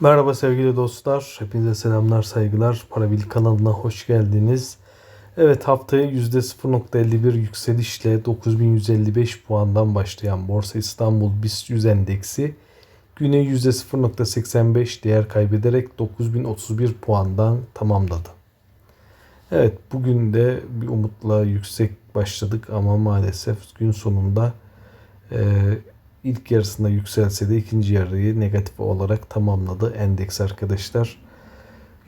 Merhaba sevgili dostlar. Hepinize selamlar, saygılar. Parabil kanalına hoş geldiniz. Evet haftaya %0.51 yükselişle 9155 puandan başlayan Borsa İstanbul BIST 100 endeksi güne %0.85 değer kaybederek 9031 puandan tamamladı. Evet bugün de bir umutla yüksek başladık ama maalesef gün sonunda e, ilk yarısında yükselse de ikinci yarıyı negatif olarak tamamladı endeks arkadaşlar.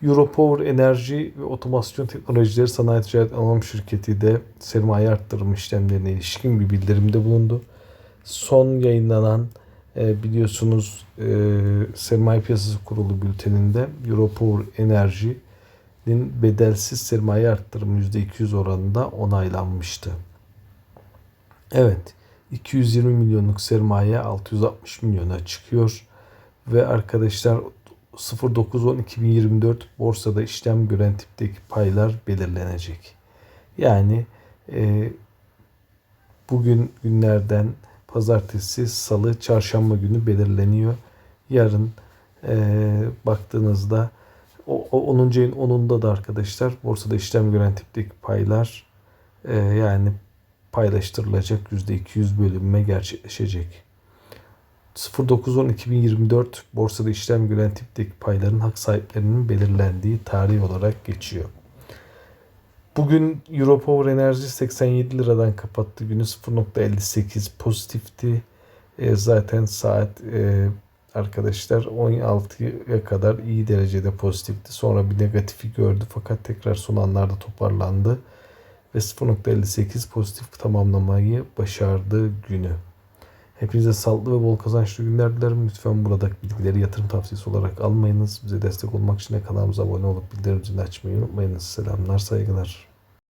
Europower Enerji ve Otomasyon Teknolojileri Sanayi Ticaret Anonim Şirketi de sermaye arttırma işlemlerine ilişkin bir bildirimde bulundu. Son yayınlanan e, biliyorsunuz e, Sermaye Piyasası Kurulu bülteninde Europower Enerji'nin bedelsiz sermaye arttırımı %200 oranında onaylanmıştı. Evet. 220 milyonluk sermaye 660 milyona çıkıyor. Ve arkadaşlar 09.10.2024 borsada işlem gören tipteki paylar belirlenecek. Yani e, bugün günlerden pazartesi, salı, çarşamba günü belirleniyor. Yarın e, baktığınızda o, o 10. ayın 10'unda da arkadaşlar borsada işlem gören tipteki paylar e, yani paylaştırılacak %200 bölünme gerçekleşecek. 09.10.2024 borsada işlem gören tipteki payların hak sahiplerinin belirlendiği tarih olarak geçiyor. Bugün Europower Enerji 87 liradan kapattı. Günü 0.58 pozitifti. E, zaten saat e, arkadaşlar 16'ya kadar iyi derecede pozitifti. Sonra bir negatifi gördü fakat tekrar son anlarda toparlandı ve 0.58 pozitif tamamlamayı başardı günü. Hepinize sağlıklı ve bol kazançlı günler dilerim. Lütfen buradaki bilgileri yatırım tavsiyesi olarak almayınız. Bize destek olmak için de kanalımıza abone olup bildirim zilini açmayı unutmayınız. Selamlar, saygılar.